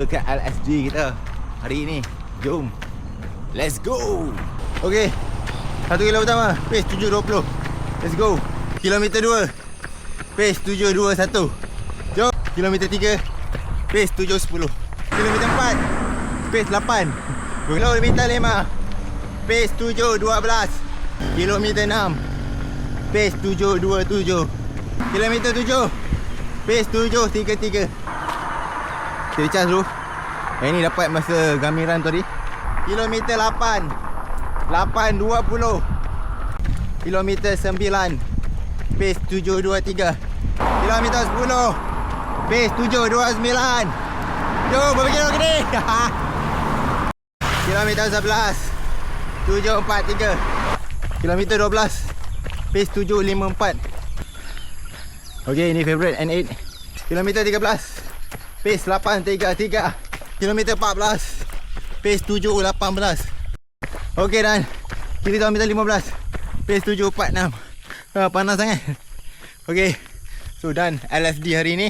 Dekat LSG kita? Hari ini. Jom. Let's go. Okay Satu kilo pertama. Pace 7.20 Let's go. Kilometer 2 Pace 7.21 Jom. Kilometer 3 Pace 7.10 Kilometer 4 Pace 8 Kilometer 5 Pace 7.12 Kilometer 6 Pace 7.27 Kilometer 7 Pace 7.33 kita recharge dulu. Yang ni dapat masa gamiran tadi. Kilometer 8 8.20 Kilometer 9 Pace 7.23 Kilometer 10 Pace 7.29 Jom berapa kilo ke ni Kilometer 11 7.43 Kilometer 12 Pace 7.54 Okay ni favourite N8 Kilometer 13 Pace 833 Kilometer 14 Pace 718 Okey dan. Kilometer 15 Pace 746 ah, Panas sangat. Okey. So dan LSD hari ni